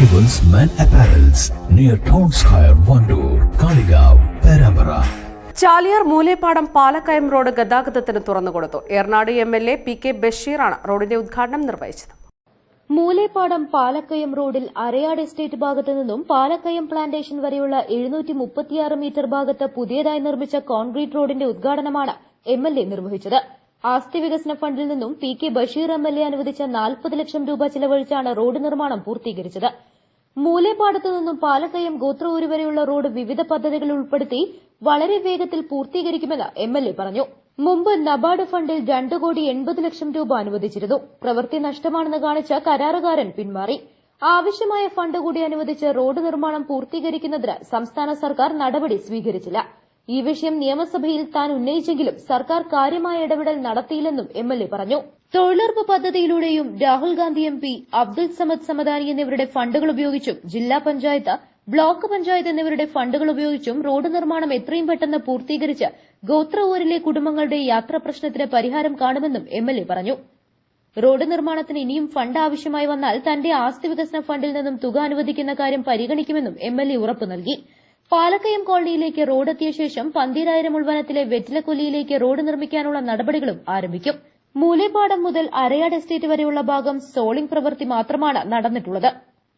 Arrivals men apparels near Town Square, Wandoor Kalikavu Perambra Chaliyar Moolepadam Palakkayam road ഗതാഗതത്തിന് തുറന്നുകൊടുത്തു Ernad M L A P K ബഷീറാണ് റോഡിന്റെ ഉദ്ഘാടനം നിർവഹിച്ചത്. മൂലേപ്പാടം പാലക്കയം റോഡിൽ അരയാട് estate ഭാഗത്തു നിന്നും പാലക്കയം പ്ലാന്റേഷൻ വരെയുള്ള എഴുന്നൂറ്റി മുപ്പത്തിയാറ് മീറ്റർ ഭാഗത്ത് പുതിയതായി നിർമ്മിച്ച കോൺക്രീറ്റ് റോഡിന്റെ ഉദ്ഘാടനമാണ് എം എൽ എ നിർവഹിച്ചത്. ആസ്തി വികസന ഫണ്ടിൽ നിന്നും P K Basheer M L A അനുവദിച്ച നാൽപ്പത് ലക്ഷം രൂപ ചിലവഴിച്ചാണ് റോഡ് നിർമ്മാണം പൂർത്തീകരിച്ചത്. മൂലേപ്പാടത്തു നിന്നും പാലക്കയം ഗോത്രൂര് വരെയുള്ള റോഡ് വിവിധ പദ്ധതികൾ ഉൾപ്പെടുത്തി വളരെ വേഗത്തിൽ പൂർത്തീകരിക്കുമെന്ന് എം എൽ എ പറഞ്ഞു. മുമ്പ് നബാർഡ് ഫണ്ടിൽ രണ്ട് കോടി എൺപത് ലക്ഷം രൂപ അനുവദിച്ചിരുന്നു. പ്രവൃത്തി നഷ്ടമാണെന്ന് കാണിച്ച കരാറുകാരൻ പിന്മാറി. ആവശ്യമായ ഫണ്ട് കൂടി അനുവദിച്ച് റോഡ് നിർമ്മാണം പൂർത്തീകരിക്കുന്നതിന് സംസ്ഥാന സർക്കാർ നടപടി സ്വീകരിച്ചില്ല. ഈ വിഷയം നിയമസഭയിൽ താൻ ഉന്നയിച്ചെങ്കിലും സർക്കാർ കാര്യമായ ഇടപെടൽ നടത്തിയില്ലെന്നും എം എൽ എ പറഞ്ഞു. തൊഴിലുറപ്പ് പദ്ധതിയിലൂടെയും രാഹുൽ ഗാന്ധി എം പി അബ്ദുൽ സമദ് സമദാനി എന്നിവരുടെ ഫണ്ടുകൾ ഉപയോഗിച്ചും ജില്ലാ പഞ്ചായത്ത് ബ്ലോക്ക് പഞ്ചായത്ത് എന്നിവരുടെ ഫണ്ടുകൾ ഉപയോഗിച്ചും റോഡ് നിർമ്മാണം എത്രയും പെട്ടെന്ന് പൂർത്തീകരിച്ച് ഗോത്ര ഊരിലെ കുടുംബങ്ങളുടെ യാത്രാ പ്രശ്നത്തിന് പരിഹാരം കാണുമെന്നും എം എൽ എ പറഞ്ഞു. റോഡ് നിർമ്മാണത്തിന് ഇനിയും ഫണ്ട് ആവശ്യമായി വന്നാൽ തന്റെ ആസ്തി വികസന ഫണ്ടിൽ നിന്നും തുക അനുവദിക്കുന്ന കാര്യം പരിഗണിക്കുമെന്നും എം എൽ എ ഉറപ്പു നൽകി. പാലക്കയം കോളനിയിലേക്ക് റോഡ് എത്തിയ ശേഷം പന്തീരായിരം ഉൾവനത്തിലെ വെറ്റിലക്കൊല്ലിയിലേക്ക് റോഡ് നിർമ്മിക്കാനുള്ള നടപടികളും ആരംഭിക്കും. മൂലേപ്പാടം മുതൽ അരയാട് എസ്റ്റേറ്റ് വരെയുള്ള ഭാഗം സോളിംഗ് പ്രവൃത്തി മാത്രമാണ് നടന്നിട്ടുള്ളത്.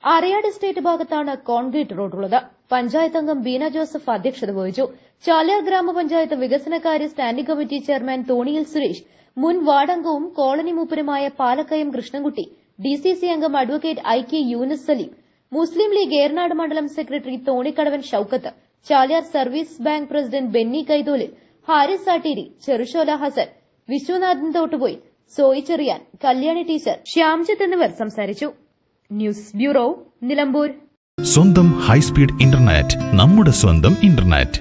അരയാട് എസ്റ്റേറ്റ് ഭാഗത്താണ് കോൺക്രീറ്റ് റോഡുള്ളത്. പഞ്ചായത്ത് അംഗം ബീന ജോസഫ് അധ്യക്ഷത വഹിച്ചു. ചാലിയാർ ഗ്രാമപഞ്ചായത്ത് വികസനകാര്യ standing committee chairman Thoniyil Suresh മുൻ വാർഡംഗവും കോളനി മൂപ്പരുമായ പാലക്കയം കൃഷ്ണൻകുട്ടി ഡിസിസി അംഗം advocate I K Yunus Saleem Muslim League Ernad മണ്ഡലം secretary Thonikkadavan Shoukath Chaliyar service bank president Benny Kaitholil Haris Satteeri Cherushola Hassan Viswanathan Thottupoyi Soyi Cheriyan Kalyani teacher Shyamjith എന്നിവർ സംസാരിച്ചു. News bureau Nilambur. സ്വന്തം high speed internet നമ്മുടെ സ്വന്തം internet.